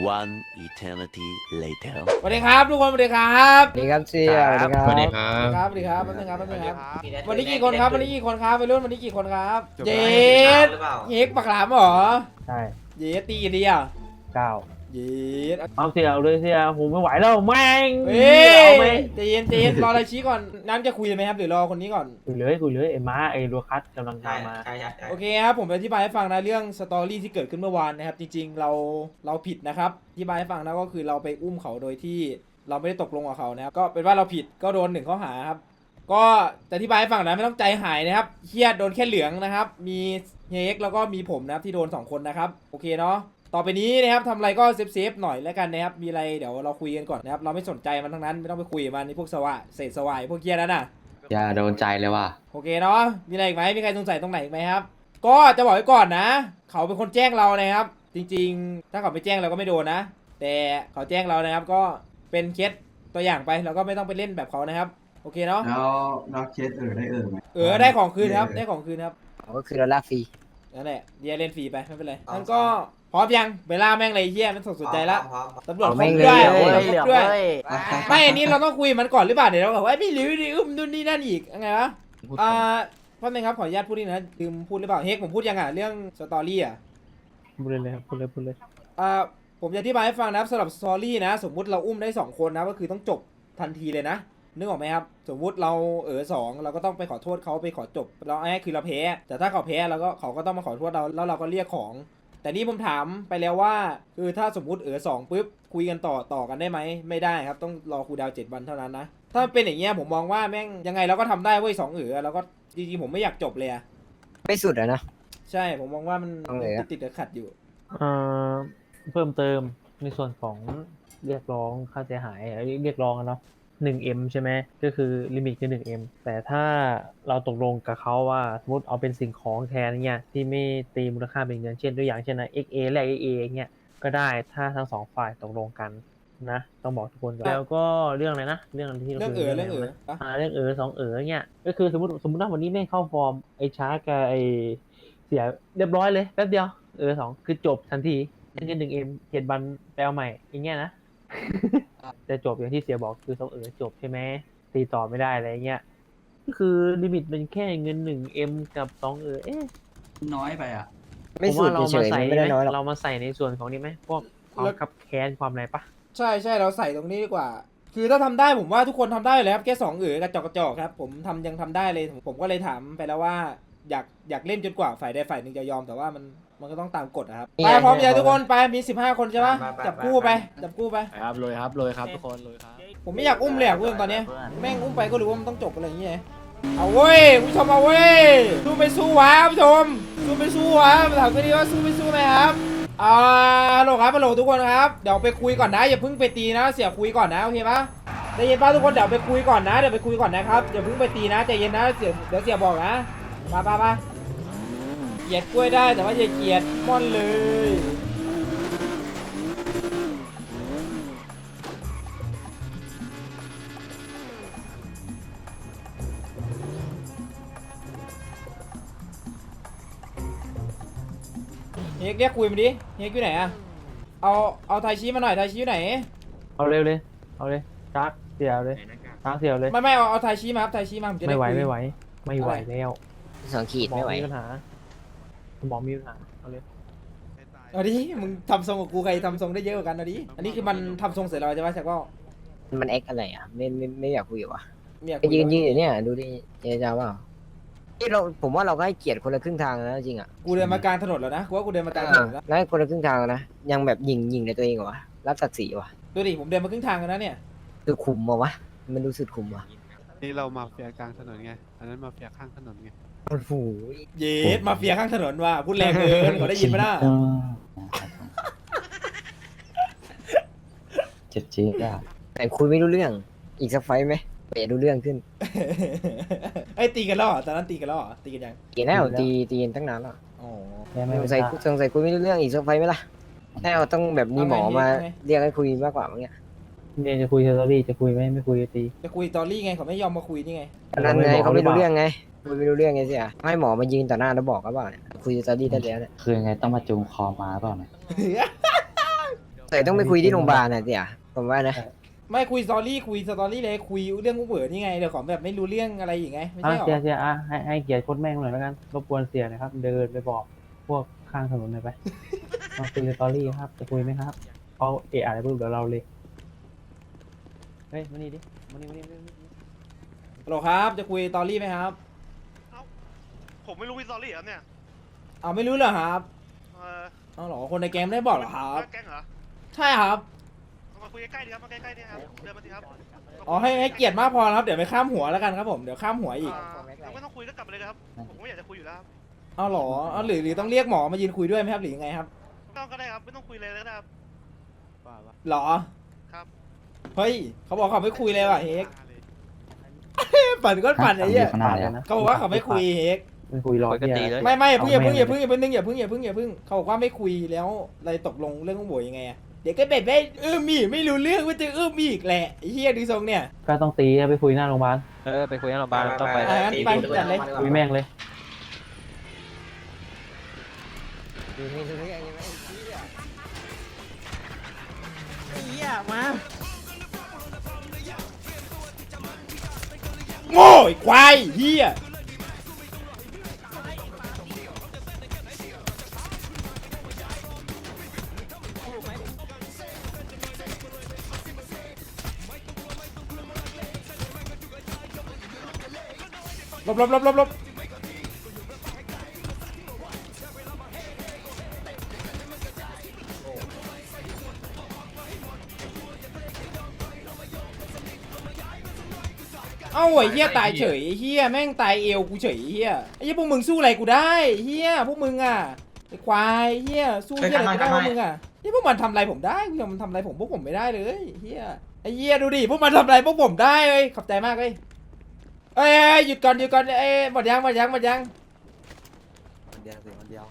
One eternity later. สวัสดีครับทุกคนสวัสดีครับสวัสดีครับเสียสวัสดีครับ สวัสดีครัสวัสบดีครับสวัสดีครับแป๊บนึงครับแป๊บนึงครับ วันนี้กี่คนครับ วันนี้กี่คนครับไปรุ่นวันนี้กี่คนครับจบเยแล้วสเยสปากหลามเหรอ ใช่ เยสตีกี่ดีอะเก้า เยสเอาเสียเอาเลยเสียผมไม่ไหวแล้วแม่งเฮ้เอาไหมยใจเย็นใจเย็นรออะไรชี้ก่อนน้ำจะคุยเลยไหมครับหรือรอคนนี้ก่อน คุยเลยคุยเลยไอ้ม้าไอ้ลูคัสกำลังตามมา ใช่ใช่ใช่โอเคครับผมอธิบายให้ฟังนะเรื่องสตอรี่ที่เกิดขึ้นเมื่อวานนะครับ จริงๆเราเราผิดนะครับอธิบายให้ฟังนะก็คือเราไปอุ้มเขาโดยที่เราไม่ได้ตกลงกับเขานะครับก็เป็นว่าเราผิดก็โดนหนึ่งข้อหาครับ ก็จะอธิบายให้ฟังนะไม่ต้องใจหายนะครับเฮียโดนแค่เหลืองนะครับ มีเฮยเอ็กซ์แล้วก็มีผมนะครับที่โดนสองคนนะครับโอเคเนาะ ต่อไปนี้นะครับทำอะไรก็เซฟเซฟๆหน่อยแล้วกันนะครับ มีอะไรเดี๋ยวเราคุยกันก่อนนะครับ เราไม่สนใจมันทั้งนั้น ไม่ต้องไปคุยกับมันในพวกสวะเศษสวายพวกเฮียนั่นน่ะ อย่าโดนใจเลยว่ะ โอเคเนาะ มีอะไรอีกไหมมีใครสงสัยตรงไหนอีกไหมครับ ก็จะบอกไว้ก่อนนะ เขาเป็นคนแจ้งเรานะครับ จริง ๆ ถ้าเขาไม่แจ้งเราก็ไม่โดนนะ แต่เขาแจ้งเรานะครับ ก็เป็นเคสตัวอย่างไป เราก็ไม่ต้องไปเล่นแบบเขานะครับ โอเคเนาะ แล้วแล้วเคสเออได้เออไหมเออได้ของคืนครับ ได้ของคืนครับ ก็คือเราลากฟรี นั่นแหละเดียเล่นฟรีไปไม่เป็นไรนั่นก็ พร้อมยังเวลาแม่งเลยไอ้เฮียมันสนใจละพร้อมตำรวจเอาครแม่บงด้วยเลยตำรวจครบด้วยพร้อมไม่อันนี้เราต้องคุยกับมันก่อนหรือเปล่าเดี๋ยวเราแบบว่าไม่รู้ดิอึมนู่นนี่นั่นอีกยังไงวะอ่าแป๊บนึงครับขออนุญาตพูดนิดนะลืมพูดหรือเปล่าเฮกผมพูดยังอะเรื่องสตอรี่อะพูดเลยเลยครับพูดเลยพูดเลย อ่าผมจะอธิบายให้ฟังนะครับสำหรับสตอรี่นะ สมมุติเราอุ้มได้สองคนนะก็คือต้องจบทันทีเลยนะนึกออกไหมครับ สมมุติเราเออสองเราก็ต้องไปขอโทษเขาไปขอจบ เราไอ้คือเราแพ้แต่ถ้าเขาแพ้เราก็เขาก็ต้องมาขอโทษเราแล้วเราก็เรียกของ แต่นี่ผมถามไปแล้วว่าคือถ้าสมมุติเออสองปุ๊บคุยกันต่อต่อกันได้ไหมไม่ได้ครับต้องรอครูดาวเจ็ดวันเท่านั้นนะถ้าเป็นอย่างเงี้ยผมมองว่าแม่งยังไงเราก็ทำได้เว้ยสองเออแล้วก็จริงๆผมไม่อยากจบเลยอะไม่สุดอะนะ ใช่ผมมองว่ามันเอาเลยอะติดๆขัดๆอยู่เอ่อเพิ่มเติมในส่วนของเรียกร้องค่าเสียหายเอ้ยเรียกร้องอะเนาะ หนึ่งเอ็มใช่ไหมก็คือลิมิตคือหนึ่งเอ็มแต่ถ้าเราตกลงกับเขาว่าสมมติเอาเป็นสิ่งของแทนเนี่ยที่ไม่ตีมูลค่าเป็นเงินเช่นตัวอย่างเช่นนะ XA แลก XA อย่างเงี้ยก็ได้ถ้าทั้งสองฝ่ายตกลงกันนะต้องบอกทุกคนก่อนแล้วก็เรื่องอะไรนะเรื่องที่เรื่องเออคุยเรื่องเออนะปะอ่าเรื่องเออสองเออเนี่ยก็คือสมมติสมมติว่าวันนี้ไม่เข้าฟอร์มไอ้ช้ากับไอ้เสียเรียบร้อยเลยแป๊บเดียวเออสองคือจบทันทีเงินหนึ่งเอ็มเจ็ดวันไปเอาใหม่อย่างเงี้ยนะ แต่จบอย่างที่เสียบอกคือสองเออจบใช่ไหมตีต่อไม่ได้อะไรเงี้ยก็คือลิมิตเป็นแค่เงินหนึ่งเอ็มกับสองเออเอ๊ะน้อยไปอะไม่ผมสุดว่าเราเฉมายๆใส่มันไม่ได้ไหมน้อยหรอกเรามาใส่ในส่วนของนี้ไหมพวกความคับแค้นความอะไรปะใช่ใช่เราใส่ตรงนี้ดีกว่า คือถ้าทำได้ผมว่าทุกคนทำได้อยู่แล้วครับแค่สองเออกระจอกกระจอกครับ ผมทำยังทำได้เลยผมก็เลยถามไปแล้วว่า อยากอยากเล่นจนกว่าฝ่ายใดฝ่ายหนึ่งจะยอมแต่ว่ามัน มันก็ต้องตามกฎนะครับไปพร้อมยังทุกคนไปมีสิบห้าคนใช่ปะจับคู่ไป จับคู่ไป ครับเลยครับเลยครับทุกคนเลยครับ ผมไม่อยากอุ้มเลยอะเพื่อนตอนเนี้ยแม่งอุ้มไปก็รู้ว่ามันต้องจบอะไรอย่างเงี้ยเอาเว้ยผู้ชมเอาเว้ยสู้ไปสู้วะผู้ชมสู้ไปสู้วะถามกันดีว่าสู้ไปสู้ไหมครับอ่าฮัลโหลครับฮัลโหลทุกคนครับเดี๋ยวไปคุยก่อนนะอย่าเพิ่งไปตีนะ เสียคุยก่อนนะโอเคปะใจเย็นป้าทุกคนเดี๋ยวไปคุยก่อนนะเดี๋ยวไปคุยก่อนนะครับอย่าเพิ่งไปตีนะใจเย็นนะเสียเดี๋ยวเสียบอกนะมาป้าป้า เกลียดกล้วยได้แต่ว่าอย่าเกลียดม่อนเลยเฮกเรียกคุยมาดิเฮกอยู่ไหนอะเอาเอาไทชิมาหน่อยไทชิอยู่ไหน เอาเร็วเลย เอาเลยจักเสียเลยจักเสียเลย ไม่ไม่เอาเอาไทชิมาครับไทชิมาผมจะได้ไม่ไหวคุย ไม่ไหว ไม่ไหวแล้วสองขีดหมอไม่ไหวมีปัญหา หมอมีปัญหาเอาเลยเอาดิมึงทำทรงกับกูใครทำทรงได้เยอะกว่ากันเอาดิอันนี้คือมันทำทรงเสร็จแล้วใช่ไหมแซกว่ามันเอ็กอะไรอะไม่ไม่ไม่อยากคุยว่ะเมียไปยืนยืนอยู่เนี่ยดูดิเจจาว่าที่เราผมว่าเราก็ให้เกียรติคนละครึ่งทางนะจริงอะกูเดินมากลางถนนแล้วนะกูว่ากูเดินมากลางถนนแล้วแล้วคนละครึ่งทางนะยังแบบยิงยิงในตัวเองเหรอวะรับศักดิ์ศรีวะดูดิผมเดินมาครึ่งทางแล้วนะเนี่ยคือขุมเหรอวะมันดูสุดขุมวะนี่เรามาเฟียกลางถนนไงอันนั้นมาเฟียข้างถนนไง โอ้โหเยสมาเฟียข้างถนนว่ะพูดแรงเกินเขาได้ยินไหมล่ะเจ็บจี๊ดอะแต่คุยไม่รู้เรื่อง อีกสักไฟต์ไหมเปะดูเรื่องขึ้นไอ้ยตีกันแล้วเหรอตอนนั้นตีกันแล้วเหรอตีกันยังเกียรแล้วตีตีกันตั้งนานแล้วอ๋อสงสัยสงสัยคุยไม่รู้เรื่องอีกสักไฟต์ไหมล่ะแน่ต้องแบบมีหมอมาเรียกให้คุยมากกว่ามั้งเนี่ยเนี่ยจะคุยเทอร์รี่จะคุยไหมไม่คุยจะตี จะคุยตอรี่ไงเขาไม่ยอมมาคุยนี่ไงอันนั้นไงไม่บอกเขาไม่รู้หรือเปล่าเรื่องไง คุยไม่รู้เรื่องไงเสียให้หมอมายืนต่อหน้าแล้วบอกก็เปล่าเนี่ยคุยสตอรี่ได้แล้วเนี่ยคือไงต้องมาจูงคอมาเปล่าเนี่ยแต่ต้องไปคุยที่โรงพยาบาลน่ะเดี๋ยวผมว่านะไม่คุยสตอรี่คุยสตอรี่เลยคุยเรื่องกูเบื่อนี่ไงเดี๋ยวขอแบบไม่รู้เรื่องอะไรอย่างไงไม่อะใช่หรอเสียเสียอะให้ให้เกียรติโคตรแม่งหน่อยแล้วกันรบกวนเสียหนะครับ เดินไปบอกพวกข้างถนนหน่อยไปมาคุยสตอรี่ครับจะคุยไหมครับเขาเอะอะไรปุ๊บเดี๋ยวเราเลยเฮ้ยมานี่ดิมานี่มานี่มานี่มานี่ฮัลโหลครับ จะคุยสตอรี่ไหมครับ ผมไม่รู้วิสตอรี่ครับเนี่ยเอาไม่รู้เหรอครับเออเอาเหรอคนในแก๊งไม่ได้บอกเหรอครับ แก๊งเหรอใช่ครับเอามาคุยใกล้ๆดีครับมาใกล้ๆดีครับเดินมาดีครับอ๋อให้ให้เกียรติมากพอนะครับเดี๋ยวไปข้ามหัวแล้วกันครับผมเดี๋ยวข้ามหัวอีกอ่ายังไม่ต้องคุยก็กลับไปเลยนะครับ ผมก็ไม่อยากจะคุยอยู่แล้วครับเอาเหรอเอาหรือหรือต้องเรียกหมอมายืนคุยด้วยไหมครับหรือยังไงครับไม่ต้องก็ได้ครับไม่ต้องคุยเลยก็ได้ครับ เหรอครับ เฮ้ยเขาบอกเขาไม่คุยเลยว่ะเฮกปั่นก็ปั่นไอ้เหี้ยข้างหน้าเลยอะเขาบอกว่าเขาไม่คุยเฮก ไม่คุยรอเกียร์ไม่ไม่อย่าเพิ่งอย่าเพิ่งเอาอย่าแม่เพิ่งอย่าเพิ่งอย่าเพิ่งอย่าเพิ่งอย่าเพิ่งเขาบอกว่าไม่คุยแล้วอะไรตกลงเรื่องของโบยยังไงอะเดี๋ยวก็แบบไม่เออมีไม่รู้เรื่องว่าจะเออมีอีกแหละไอ้เฮียดูทรงเนี่ย ก็ต้องตีไปคุยหน้าโรงพยาบาลเออไปคุยกันโรงพยาบาลต้องไปอะงั้นไปจัดเลย คุยแม่งเลยดูนี่ดูนี่ไอ้นี่ไอ้เหี้ยโง่ไอ้ควายเฮีย ลบลบลบลบลบเอ้าไอ้เฮียตายเฉยไอ้เฮียแม่งตายเอวกูเฉยไอ้เฮียไอ้เฮียพวกมึงสู้อะไรกูได้ไอ้เฮียพวกมึงอะไอ้ควายไอ้เฮียสู้เฮียอะไรกูได้พวกมึงอะไอ้พวกมันทำอะไรผมได้พวกมันทำอะไรผมพวกผมไม่ได้เลยไอ้เฮียไอ้เฮียดูดิพวกมันทำอะไรพวกผมได้เลยขอบใจมากเลย เอ้ยเอ้ยหยุดก่อนหยุดก่อนเอ้ยหมดยังหมดยังหมดยังเดียวสิคนเดียว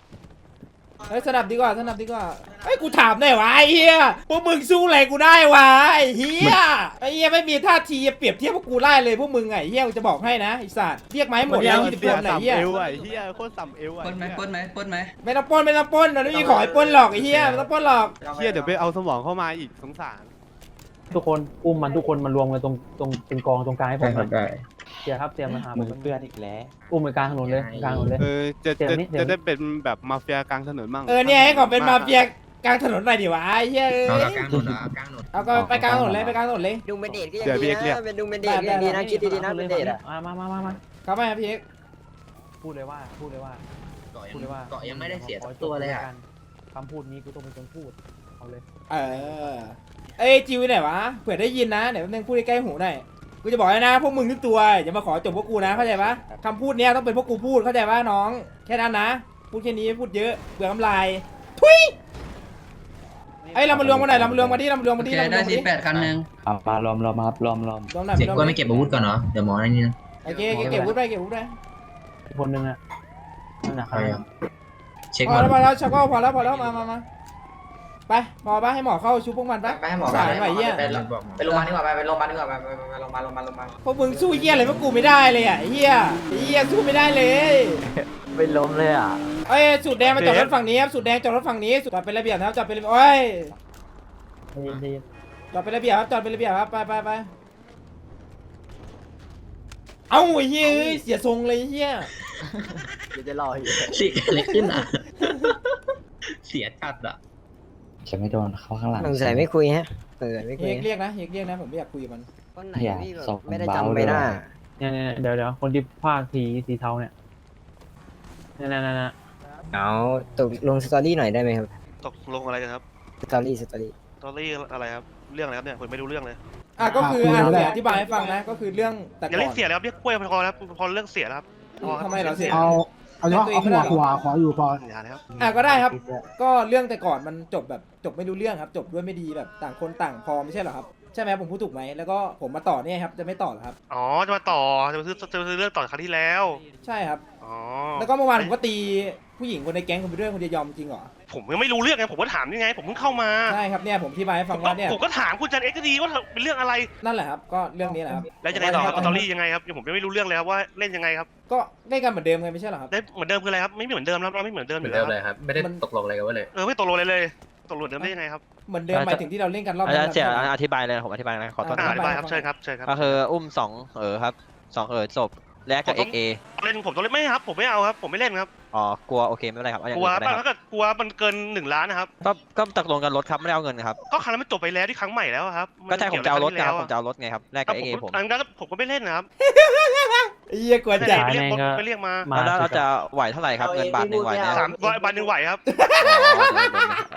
เฮ้ยสนับดีกว่าสนับดีกว่าเฮ้ยกูถามหน่อยวะไอ้เฮียพวกมึงสู้อะไรกูได้วะไอ้เฮียไอ้เฮียไม่มีท่าทีจะเปรียบเทียบพวกกูได้เลยพวกมึงไงเฮียกูจะบอกให้นะไอ้สัตว์เรียกไม้หมดแล้วยี่สิบคนไหนเฮียเอวอะไอ้เฮียโคตรสัมเอวอะปล้นไหมปล้นไหมปล้นไหมไม่ต้องปล้นไม่ต้องปล้นมันไม่มีขอให้ปล้นหรอกไอ้เฮียไม่ต้องปล้นหรอกเฮียเดี๋ยวไปเอาสมองเข้ามาอีกสงสารทุกคนอุ้มมันทุกคนมารวมกันตรงตรงเป็นกองตรงกลางให้ผมหน่อย เสียครับเสียมาหาผมืมอเปื้อนอีกแล้ว อุ้มไปกลางถนนเลยกลางถนนเลย เออจะเดี๋ยวจะนี้เดี๋ยว จะได้เป็นแบบมาเฟียกลางถนนมั่งเออเนี่ยให้ขอเป็นมาเฟียกลางถนนหน่อยดิวะไอ้เฮียเอ้ยเอาก็ไปกลางถนนเลยไปกลางถนนเลยดุงเป็นเดทก็ยังดีนะเป็นดุงเป็นเดทก็ยังดีนะคิดดีๆนะเป็นเดทอะมามามามามาเข้าไปครับพี่เอกพูดเลยว่าพูดเลยว่า เกาะยัพูงดเลยว่าเกาะยังไม่ได้เสียขอสักตัวเลยอะคำพูดนี้กูต้องเป็นคนพูดเอาเลยเออเอ้ยจิวไหนวะเผื่อได้ยินนะเดี๋ยวแป๊บนึงพูดใกล้ๆหูหน่อย กูจะบอกให้นะ พวกมึงทุกตัวอย่ามาขอจบพวกกูนะเข้าใจปะคำพูดเนี้ยต้องเป็นพวกกูพูดเข้าใจปะน้อง แค่นั้นนะ พูดแค่นี้พูดเยอะเบื่อน้ำลายทุยเอ้ยเรามารวมกันหน่อยเรามารวมกันที่เรามารวมโอกันเคที่เรามารได้วมกันสิที่แปดคันหนึ่งเอามารวมรวมครับรวมรวมรวมหน่อยเสียรวมกล้วยหน่ไม่อยเก็บอาวุธก่อนเนาะเดี๋ยวหมอในนี้นะโอเคเก็บวุ้ไปเก็บวุ้ไปอีกคนนึงอะนั่นนะคใครัรบอะเช็คพก่ออนแล้วพอแล้วชักก็พอแล้วพอแล้วมามามา ไปพอปะให้หมอเข้าชุบพวกมันปะไปให้หมอสารไหวเหี้ยไปไปโรงพยาบาลดีกว่าไปไปโรงพยาบาลดีกว่าไปไปไปโรงพยาบาลโรงพยาบาลโรงพยาบาลพวกมึงสู้เหี้ยอะไรพวกกูไม่ได้เลยอะไอ้เหี้ยไอ้เหี้ยสู้ไม่ได้เลยไม่ล้มเลยอะเอ้ยสูตรแดงมาจอดรถฝั่งนี้ครับสูตรแดงจอดรถฝั่งนี้จอดเป็นระเบียบนะครับจอดเป็นระเบียบโอ้ยใจเย็นใจเย็นจอดเป็นระเบียบครับจอดเป็นระเบียบครับไปไปไปเอ้าไอ้เหี้ยเอ้ยเสียทรงเลยไอ้เหี้ยเดี๋ยวจะรออยู่เสียอะไรขึ้นอะ เสียจัดอะ จะไม่โดนเข้าข้างหลัง สงสัยไม่คุยฮะเออไม่คุเฮยกเรียกนะเฮกเรียกนะผมไม่อยากคุยกับมันคนไหนอย่าที่แบบส่งไม่ได้เบาจำเลไม่ยได้เนี่ยเนี่ยเดี๋ยวเดี๋ยวคนที่พากสีสีเทาเนี่ยเนี่ยเนี่ยเนี่ยเอาตกลงสตอรี่หน่อยได้ไหมครับตกลงอะไรกันครับสตอรี่สตอรี่ตอรี่อะไรครับ เรื่องอะไรครับเนี่ยผมไม่รู้เรื่องเลย อะก็คืออะเดี๋ยวอธิบายให้ฟังนะ ก็คือเรื่องแต่อย่าก่เรียอกนเสียแล้วครับเรียกกล้วยพอแล้วพอเรื่องเสียแล้วครับพอคบทำไมเหรอเสีย เอา เอาเฉพาะเอาหัวหัวขออยู่พออย่าเลยครับอะก็ได้ครับ ก็เรื่องแต่ก่อนมันจบแบบจบไม่รู้เรื่องครับ จบด้วยไม่ดีแบบต่างคนต่างพอไม่ใช่เหรอครับใช่ไหมผมพูดถูกไหมแล้วก็ผมมาต่อเนี่ยครับจะไม่ต่อเหรอครับ อ๋อ จะมาต่อ จะมาซื้อจะมาซื้อเรื่องต่อครั้งที่แล้ว ใช่ครับ อ๋อ แล้วก็เมื่อวานผมก็ตีผู้หญิงคนในแก๊งคนไปด้วยคนจะยอมจริงเหรอ ผมยังไม่รู้เรื่องไงผมก็ถามยังไง ผมเพิ่งเข้ามาใช่ครับเนี่ยผมที่บายให้ผฟังมก็ว่าเนี่ยผมก็ถามคุณจันเอ็กซ์ก็ดีว่าเป็นเรื่องอะไรนั่นแหละครับก็เรื่องนี้แหละครับแล้วยังไงต่อครับสตอรี่ยังไงครับยังผมยังไม่รู้เรื่องเลยครับว่าเล่นยังไงครับก็เล่นกันเหมือนเดิมไงไม่ใช่เหรอครับได้เหมือนเดิมคืออะไรครับไม่เหมือนเดิมแล้วเราไม่เหมือนเดิมอยู่แล้วครับครับไม่ได้มันตกลงอะไรกันไว้เลยเออไม่ตกลงเลยเลยตกลงเดิมได้ยังไงครับเหมือนเดิมหมายถึงที่เราเล่นกันรอบอานั้จารนย์เสียใช่ไหมอธิบายเลยผมอธิบายนะขอโทษอ่าอ่านะอธิบายครับเชิญครับเชิญครับก็คืออุ้มสองเออครับสองเออศพ แรกกับผมต้เออง เอเล่นผมต้องเล่นไม่ครับ ผมไม่เอาครับ ผมไม่เล่นครับ อ๋อกลัวโอเคไม่เป็นไรครับเอาอย่างกลัวอื่นก็ได้คถ้ารับเกิดกลัวมันเกินหนึ่งล้านนะครับ ก็ก็ตกลงกันรถครับไม่ได้เอาเงินครับก็ครั้งนั้นมันจบไปแล้วที่ครั้งใหม่แล้วอะครับก็ใช่ผมจะเอารถนะครับผมจะจะเอารถไงครับแรกกับเอเอผม อันนั้นก็ผมก็ไม่เล่นนะครับ ไอ้เหี้ยกวนจัดไม่เรียกรถไม่เรียกมามาแล้วเราจะไหวเท่าไหร่ครับเงินบาทหนึ่งไหวเนี่ยสามบาทหนึ่งไหวครับ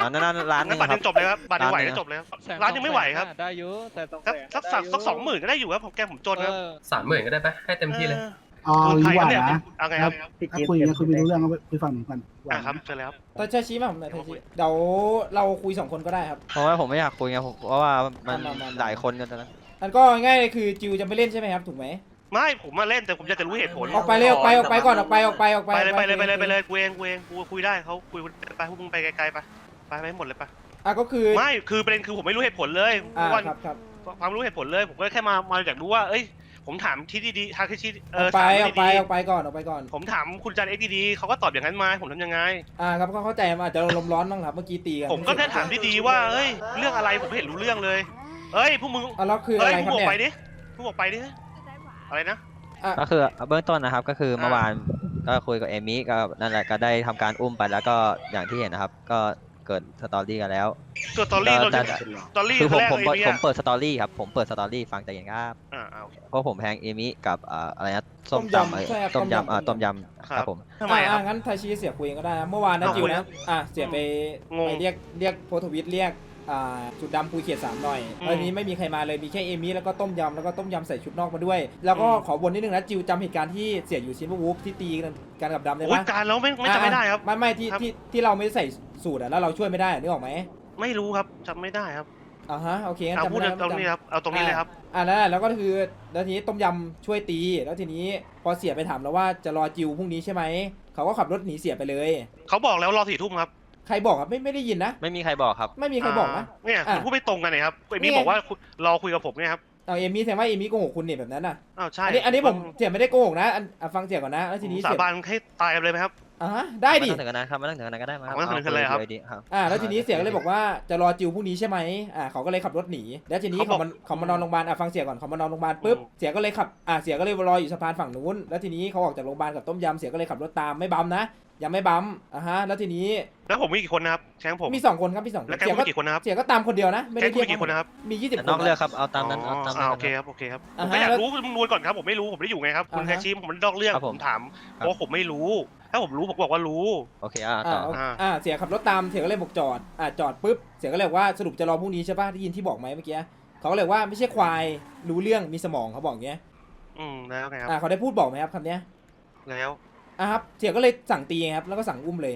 อ๋อนั่นนั่นร้านหนึงั้งนบาทคหรับนึ่งจบเลยครับบาทหนึ่งไหวร้านหนึ่งก็จบเลยครับร้านยังไม่ไหวครับได้อยู่แต่ต้องสักสักสักสักสองหมื่นก็ได้อยู่ครับผมแกผมจนครับสามหมื่นก็ได้ปะให้เต็มที่เลย อ๋อโดนดีใครกว่าครับเนี่ยนะเอาไงครับถ้าคุยกันคุยไม่รู้เรื่องก็คุยฝั่งหนึ่งกันอะครับเชิญเลยครับ ตอนเชาชี้มาผมหน่อยเชาชี้เดี๋ยวเราคุยสองคนก็ได้ครับ เพราะว่าผมไม่อยากคุยไงผมเพราะว่ามันมามามา หลายคนกันตอนนั้นอันก็ง่ายเลยคือจิวจะไม่เล่นใช่ไหมครับถูกไหม ไม่ผมมาเล่นแต่ผมอยากจะรู้เหตุผลออกไปเลยออกไปออกไปก่อนออกไปออกไปออกไปไปเลยไปเลยไปเลยไปเลยกูเองกูเองกูคุยได้เขาคุยไปพวกมึงไปไกลๆไปไปไปให้หมดเลยไปอะก็คือไม่คือประเด็นคือผมไม่รู้เหตุผลเลยอ่าว่าครับครับความรู้เหตุผลเลยผมก็แค่มามาอยากรู้ว่าเอ้ยผมถามที่ดีๆทางที่ชี้เออออกไปถามออกไปดีออกไปก่อนออกไปก่อนๆผมถามคุณจันเอ็กดีๆเขาก็ตอบอย่างนั้นมาผมทำยังไง อ่าครับก็เข้าใจมันอาจจะลมณ์ร้อนบ้างครับเมื่อกี้ตีกันผมก็แค่ถามดีๆว่าเอ้ยเรื่องอะไรผมไม่เห็นรู้เรื่องเลยเอ้ยพวกมึงอะแล้วคืออะเอ้ยไรพวกครับมึงออกไปเนี่ยดิพวกมึงออกไปดิ อะไรนะอะก็คือเบื้องต้นนะครับก็คือเมื่ออ่าวานก็คุยกับเอมี่ก็นั่นแหละก็ได้ทำการอุ้มไปแล้วก็อย่างที่เห็นนะครับ ก็เกิดสตอรี่กันแล้ว ตัวตอรี่เราแต่จะแต่ตอรี่คือผมแรกผมเลยเปิดเนี่ผยมเปิดสตอรี่ครับผมเปิดสตอรี่ฟังแต่อย่างครับอ่าอ่าโอเคเพราะผมแพงเอมี่กับอ่าอะไรนะส้มต้มตำยำเอ้ยใช่ครับต้มต้มยำ ยำอ่าต้มยำครับผม ทำไมอะครัอะบงั้นไทยชีเสียคุยกันก็ได้นะเมื่อวานนะเอาจิวคุยนะ อะเสียไปงง ไปเรียกเรียกโพสต์ทวิตเรียกอ่า จุดดำคุยเขียดสามหน่อยอืมตอนนี้ไม่มีใครมาเลยมีแค่เอมี่แล้วก็ต้มยำแล้วก็ต้มยำใส่ชุดนอกมาด้วย แล้วก็อืมขอบนนิดนึงนะจิวจำเหตุการณ์ที่เสียอยู่ชิ้นวูฟที่ตีกันกันกับดำได้โอ้ยปะการแล้วไม่ไม่จำไม่ได้ครับไม่ไม่ที่ครับที่ที่เราไม่ได้ใส่สูตรอะแล้วเราช่วยไม่ได้นึกออกไหมไม่รู้ครับจำไม่ได้ครับอ่าฮะโอเคงั้นเอาจำพูดไม่ได้เอาตรงนี้ครับเอาตรงนี้เลยครับอ่าแล้วแล้วก็คือแล้วทีนี้ต้มยำช่วยตี แล้วทีนี้พอเสียไปถามแล้วว่าจะรอจิวพรุ่งนี้ใช่ไหมเขาก็ขับรถหนีเสียไปเลย เขาบอกแล้วรอสี่ทุ่มครับ ใครบอกครับไม่ไม่ได้ยินนะ ไม่มีใครบอกครับ ไม่มีใครบอกนะเนี่ยอะคุณพูดไม่ตรงกันเลยครับเอนี่มี่ไงบอกว่าคุณรอคุยกับผมไงครับเอาเอมี่แสดงว่าเอมี่โกหกคุณเนี่ยแบบนั้นน่ะอ้าวใช่อันนี้อันนี้ผมเสียไม่ได้โกหกนะอันอะฟังเสียก่อนนะแล้วทีนี้สาเสียบานให้ตายเลยไหมครับ อ่าฮะได้ไม่ดิต้องถึงขนาดนั้นครับไม่ต้องถึงขนาดนั้นก็ได้มาไม่ต้องถึงขนาดนั้นเลยครับอาดีครับอ่าแล้วทีนี้เสียก็เลยบอกว่าจะรอจิวพรุ่งนี้ใช่ไหมอ่าเขาก็เลยขับรถหนี แล้วทีนี้เขาบเขาอกมันเขามานอนโรงพยาบาลอะฟังเสียก่อนเขามานอนโรงพยาบาลปุ๊บอืม เสียก็เลยขับอ่าเสียก็เลยรออยู่สะพานฝั่งนู้นแล้วทีนี้เขาออกจากโรงพยาบาลกับต้มยำเสียก็เลยขับรถตามไม่บัมนะ ยังไม่บัมอะฮะ แล้วทีนี้แล้วผมมีกี่คนนะครับแก๊งผม มีสองคนครับมีสองคนแล้วแก๊งเสียคุก็ณมีกี่คนนะครับเสียก็ตามคนเดียวนะไม่แก๊ได้งคุณมีกี่คนนะครับมียี่สิบแต่คน นอกเลือกครับ เอาตามนั้นอ๋อเอาตามอ่านั้นโอเคครับโอเคครับผอ่ามฮะก็อยากแล้วรู้คุณนวลก่อนครับผมไม่รู้ผมไม่ได้อยู่ไงครับคุณอ่าฮะ แคชชีผมมันนอกเรื่องครับผผมมถามครับเพราะผมไม่รู้ ถ้าผมรู้ผมบอกว่ารู้ โอเคอ่าอ่าต่อโออ่าอ่าเสียขับรถตามเสียก็เลยบอกจอดอ่าจอดปุ๊บเสียก็เลยบอกว่าสรุปจะรอพรุ่งนี้ใช่ป่ะได้ยินที่บอกไหมเมื่อกี้เขาก็เลยว่าไม่ใช่ควายรู้เรื่องมีสมองเขาบอกอย่างเงี้ยอืมแล้วไงครับอ่าเขาได้พูดบอกไหมครับคำเนี้ยแล้ว อะครับเสียก็เลยสั่งตีไงครับแล้วก็สั่งอุ้มเลย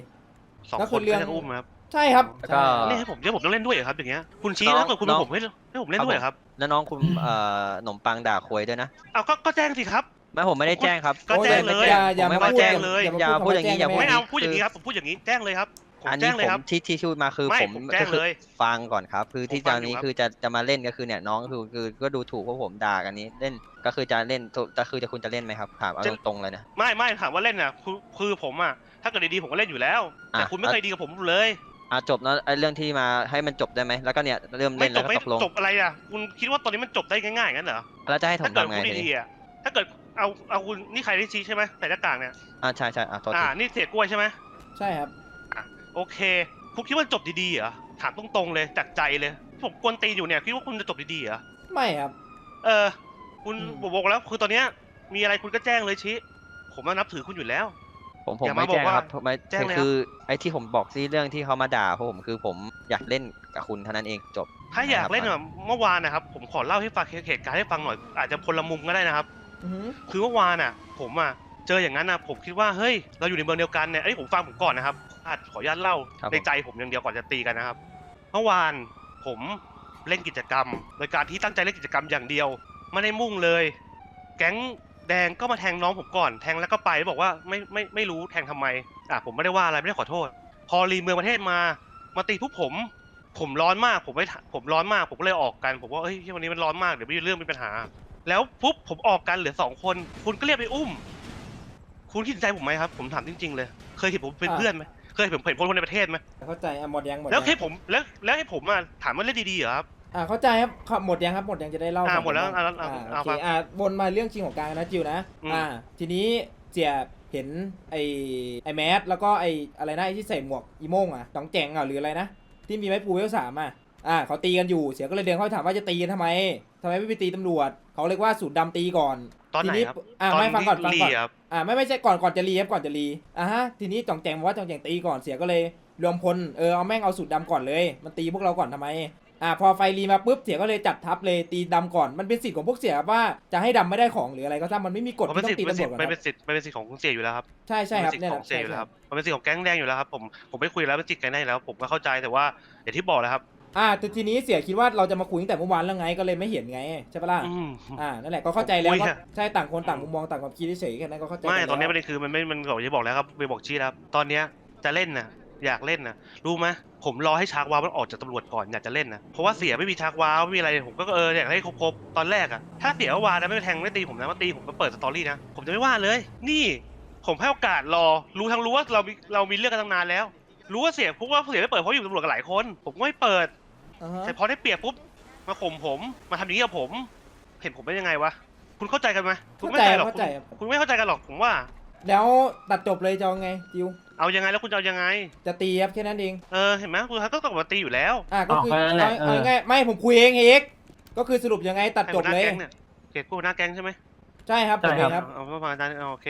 สองแล้วคคุนณเรื่องก็จะอุ้มครับใช่ครับแล้วก็ ใช่ นี่ให้ผมเดี๋ยวผมต้องเล่นด้วยเหรอครับอย่างเงี้ยคุณชี้น้องถ้าเกิดคุณน้อง ผมให้ให้ผมเล่นด้วยเหรอครับแล้วน้องคุณเอ่อขนมปังด่าควยด้วยนะเอาก็ก็แจ้งสิครับ ไม่ผมไม่ได้แจ้งครับก็แจ้งเลยอย่าอย่าผมไม่มาว่าพูดแจ้งอย่าเลยมาอย่าพูดอย่างนี้คำว่อย่าแจ้งไม่แเอาพูดอย่างนี้ครับผมพูดอย่างนี้แจ้งเลยครับ ผมอันแจ้นี้งผเลยคมรับที่ที่พูดมาคือไม่ผมผมแจ้งก็คือเลยฟังก่อนครับ คือที่ผมฟัตองนนี้อยู่ครับ คือจะจะมาเล่นก็คือเนี่ยน้องคือคือก็ดูถูกพวกผมด่ากันนี้เล่นก็คือจะเล่นจะคือจะคุณจะเล่นไหมครับถามเอาตรงๆเลยนะ ไม่ไม่ถามว่าเล่นน่ะคือคือผมอะถ้าเกิดดีๆผมก็เล่นอยู่แล้ว แต่อะ คุณไม่เคยดีกับผมเลย อะจบแล้วไอ้เรื่องที่มาให้มันจบได้ไหมแล้วก็เนี่ยเริ่มไม่เล่นจแล้บวก็ไม่ตกลงจบอะไรอะคุณคิดว่าตอนนี้มันจบได้ง่ายๆงั้นเหรอแล้วจะให้ผมถ้าเกิดทำไงคุณทีดีนี้ๆอะถ้าเกิดเอาเอาคุณนี่ใครที่ชี้ใช่ไหมใส่หน้ากากเนี่ยอ่าใช่ใช่อะโทษอ่าทีนี่เสียกล้วยใช่ไหมใช่ครับ โอเค คุณคิดว่าจบดีๆเหรอ ถามตรงๆเลยจากใจเลยผมกวนตีนอยู่เนี่ยคิดว่าคุณจะจบดีๆเหรอ ไม่ครับ เออ คุณอืม ผมบอกแล้วคือตอนเนี้ยมีอะไรคุณก็แจ้งเลยชี้ผมมานับถือคุณอยู่แล้ว ผมผมอย่ามาไม่แจ้งบอกว่าครับไม่แจ้งเลยครับ คือไอ้ที่ผมบอกที่เรื่องที่เขามาด่าเพราะผมคือผมอยากเล่นกับคุณเท่านั้นเองจบ ถ้าอยากครับเล่นอะเมื่อวานนะครับ ผมขอเล่าให้ฟังเหตุการณ์ให้ฟังหน่อย อาจจะคนละมุมก็ได้นะครับ อือหือคือเมื่อวานอะ ผมอะเจออย่างนั้นอะผมคิดว่าเฮ้ยเราอยู่ในเมืองเดียวกันเนี่ยไอ้ยผมฟังผมก่อนนะครับ อาจขออนุญาตเล่าครับผม ในใจผมอย่างเดียวก่อนจะตีกันนะครับ เมื่อวานผมเล่นกิจกรรม โดยการที่ตั้งใจเล่นกิจกรรมอย่างเดียวไม่ได้มุ่งเลย แก๊งแดงก็มาแทงน้องผมก่อน แทงแล้วก็ไปบอกว่าไม่ไม่ไม่รู้แทงทำไมอะผมไม่ได้ว่าอะไรไม่ได้ขอโทษ พอรีเมืองประเทศมามาตีพวกผม ผมร้อนมากผมไม่ถผมร้อนมากผมก็เลยออกกัน ผมว่าเฮ้ยวันนี้มันร้อนมากเดี๋ยวมีเรื่องมีปัญหา แล้วปุ๊บผมออกกันเหลือสองคน คุณก็เรียกไปอุ้ม คุณคิดใจผมไหมครับ ผมถามจริงๆเลย เคยเห็นผมเป็นเพื่อนไหม เคยเห็นผมเห็นคนในประเทศไหมเข้าใจอะหมดยังหมดแล้วยังให้ผมแล้วแล้วให้ผมอะถามว่าเล่นดีๆเหรอครับ อ่าเข้าใจครับครับหมดยังครับหมดยังจะได้เล่าอ่าก่นหมดแล้วบ้างอ่าแล้วอ่าอ่าโอเคครับอ่าวนมาเรื่องจริงของกลางนะจิวนะอืม อ่า ทีนี้เจียเห็นไอไอแมสแล้วก็ไออะไรนะไอที่ใส่หมวกอีโม่งอะตองแจงอะหรืออะไรนะที่มีไม้ปูเวลสามอะอ่าเขาตีกันอยู่เสียก็เลยเดินเข้าไปถามว่าจะตีกันทำไมทำไมไม่ไปตีตำรวจเขาเรียกว่าสูตรดำตีก่อน ตอนไหนทีครับ อ่าตอนไม่ฟังก่อนฟังที่ก่อนลีครับ อ่าไม่ไม่ใช่ก่อนก่อนจะรีครับก่อนจะรีอ่าฮะทีนี้จ่องแจงบอกว่าจ่องแจงตีก่อนเสียก็เลย รวมพลเออเอาแม่งเอาสูตรดำก่อนเลยมันตีพวกเราก่อนทำไมอ่าพอไฟรีมาปุ๊บเสียก็เลยจัดทัพเลยตีดำก่อนมันเป็นสิทธิ์ของพวกเสียว่าจะให้ดำไม่ได้ของหรืออะไรก็ตามมันไม่มีกฎมันที่เป็นต้สิอทธิ์งตีมันเป็นตำรสิวทจธิ์ก่อนมันครับเป็นสิทธิ์มันเป็นสิทธิ์ของคุณเสียอยู่แล้วครับใช่ใช่ครับมันเนี่ยเป็นสิทธิ์ของเสียอยู่ใช่แล้วครับมันเป็นสิทธิ์ของแก๊งแดงอยู่แล้วครับผมผมไปคุยแล้วเป็นสิทธิ์แก๊งแดงอยู่แล้วผมก็เข้าใจแต่ว่าอย่างที่บอกแล้วครับ อ่าแต่ทีนี้เสียคิดว่าเราจะมาคุยตั้งแต่เมื่อวานแล้วไงก็เลยไม่เห็นไงใช่ปะล่ะอืม อ่านั่นแหละก็เข้าใจแล้วคุยว่าฮะใช่ต่างคนต่างมุมมองต่างความคิดเฉยๆแค่นั้นก็เข้าใจไม่กัตอนนี้แล้วประเด็นคือมันไม่ มันบอกจะบอกแล้วครับไปบอกชี้แล้วครับตอนเนี้ยจะเล่นน่ะ อยากเล่นน่ะ รู้ไหมผมรอให้ชาร์กวาวมันออกจากตำรวจก่อนอยากจะเล่นนะเพราะว่าเสียไม่มีชาร์กวาวไม่มีอะไรผมก็เอออยากให้ครบๆตอนแรกอะถ้าเสียว่าวานะไม่ไปแทงไม่ตีผมนะมาตีผมก็เปิดสตอรี่นะ ผมจะไม่ว่าเลย นี่ ผมให้โอกาสรอ รู้ทั้งรู้ว่าเรามีเรามีเรื่องกันตั้งนานแล้ว รู้ว่าเสียปุ๊บว่าเสียไม่เปิดเพราะอยู่ตำรวจกันหลายคน ผมก็ไม่เปิด อ่าฮะแต่พอได้เปรียบปุ๊บมาข่มผมมาทำอย่างนี้กับผม เห็นผมเป็นยังไงวะคุณเข้าใจกันไหมคุณเข้าไม่ใจเข้าใจหรอกเข้าใจครับคุณคุณไม่เข้าใจกันหรอกผมว่า แล้วตัดจบเลยจะเอาไงจิวเอายังไงแล้วคุณจะเอายังไง จะตีครับแค่นั้นเอง เออเห็นไหมคุณต้องตกมาตีอยู่แล้วอะก็คืออ๋อแค่นั้นแหเอาละเออ เอาง่ายๆไม่ผมคุยเองเอกก็คือสรุปยังไงตัดให้จหับวหน้าเลยแก๊งเนี่ยเกตกูหัวหน้าแก๊งใช่ไหมใช่ครับผมเองครับเอาประมาณนั้นเอาโอเค